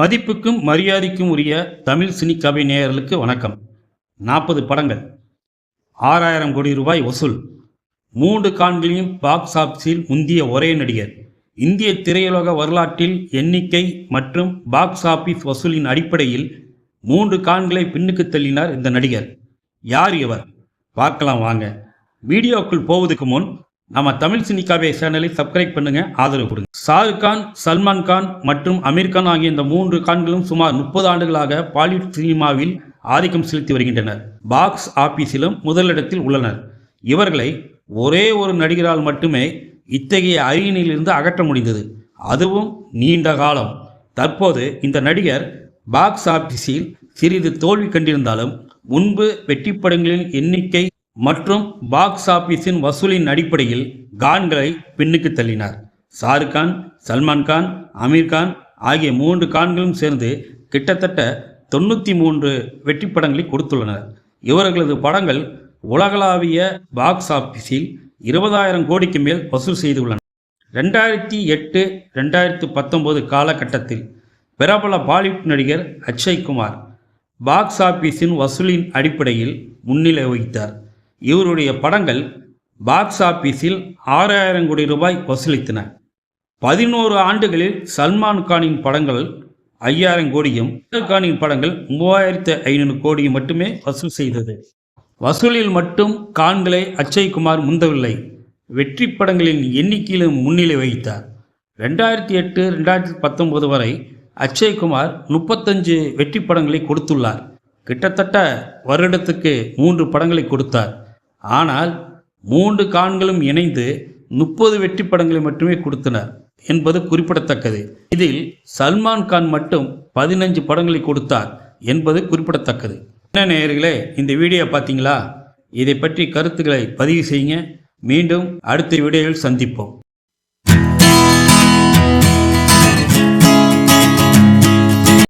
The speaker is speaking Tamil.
மதிப்புக்கும் மரியாதைக்கும் உரிய தமிழ் சினிக்கவை நேயர்களுக்கு வணக்கம். நாற்பது படங்கள். ஆறாயிரம் கோடி ரூபாய் வசூல். மூன்று காண்களையும் பாக்ஸ் ஆஃபீஸில் முந்திய ஒரே நடிகர். இந்திய திரையுலக வரலாற்றில் எண்ணிக்கை மற்றும் பாக்ஸ் ஆஃபீஸ் வசூலின் அடிப்படையில் மூன்று காண்களை பின்னுக்கு தள்ளினார் இந்த நடிகர். யார் இவர்? பார்க்கலாம் வாங்க. வீடியோக்குள் போவதுக்கு முன் நம்ம தமிழ் சினிகாவே சேனலை சப்ஸ்கிரைப் பண்ணுங்க ஆதரவு கொடுங்க. ஷாருக் கான் சல்மான் கான் மற்றும் அமீர் கான் ஆகிய இந்த மூன்று கான்களும் சுமார் முப்பது ஆண்டுகளாக பாலிவுட் சினிமாவில் ஆதிக்கம் செலுத்தி வருகின்றனர். பாக்ஸ் ஆபீஸிலும் முதலிடத்தில் உள்ளனர். இவர்களை ஒரே ஒரு நடிகரால் மட்டுமே இத்தகைய அரியணையிலிருந்து அகற்ற முடிந்தது. அதுவும் நீண்ட காலம். தற்போது இந்த நடிகர் பாக்ஸ் ஆபீஸில் சிறிது தோல்வி கண்டிருந்தாலும் முன்பு வெற்றிப்படங்களின் எண்ணிக்கை மற்றும் பாக்ஸ் ஆபீஸின் வசூலின் அடிப்படையில் கான்களை பின்னுக்கு தள்ளினார். ஷாருக் கான் சல்மான் கான் அமீர் கான் ஆகிய மூன்று கான்களும் சேர்ந்து கிட்டத்தட்ட தொண்ணூற்றி மூன்று வெற்றி படங்களை கொடுத்துள்ளனர். இவர்களது படங்கள் உலகளாவிய பாக்ஸ் ஆபீஸில் இருபதாயிரம் கோடிக்கு மேல் வசூல் செய்துள்ளன. ரெண்டாயிரத்தி எட்டு ரெண்டாயிரத்து பத்தொம்போது காலகட்டத்தில் பிரபல பாலிவுட் நடிகர் அக்ஷய் குமார் பாக்ஸ் ஆபீஸின் வசூலின் அடிப்படையில் முன்னிலை வகித்தார். இவருடைய படங்கள் பாக்ஸ் ஆபீஸில் ஆறாயிரம் கோடி ரூபாய் வசூலித்தன. பதினோரு ஆண்டுகளில் சல்மான் கானின் படங்கள் ஐயாயிரம் கோடியும் கானின் படங்கள் மூவாயிரத்து ஐநூறு கோடியும் மட்டுமே வசூல் செய்தது. வசூலில் மட்டும் கான்களை அக்ஷய் குமார் முந்தவில்லை. வெற்றி படங்களின் எண்ணிக்கையிலும் முன்னிலை வகித்தார். ரெண்டாயிரத்தி எட்டு ரெண்டாயிரத்தி பத்தொன்பது வரை அக்ஷய்குமார் முப்பத்தஞ்சு வெற்றி படங்களை கொடுத்துள்ளார். கிட்டத்தட்ட வருடத்துக்கு மூன்று படங்களை கொடுத்தார். ஆனால் மூன்று கான்களும் இணைந்து முப்பது வெற்றி படங்களை மட்டுமே கொடுத்தனர் என்பது குறிப்பிடத்தக்கது. இதில் சல்மான் கான் மட்டும் பதினஞ்சு படங்களை கொடுத்தார் என்பது குறிப்பிடத்தக்கது. என்ன நேயர்களே இந்த வீடியோ பார்த்தீங்களா? இதை பற்றி கருத்துக்களை பதிவு செய்யுங்க. மீண்டும் அடுத்த வீடியோவில் சந்திப்போம்.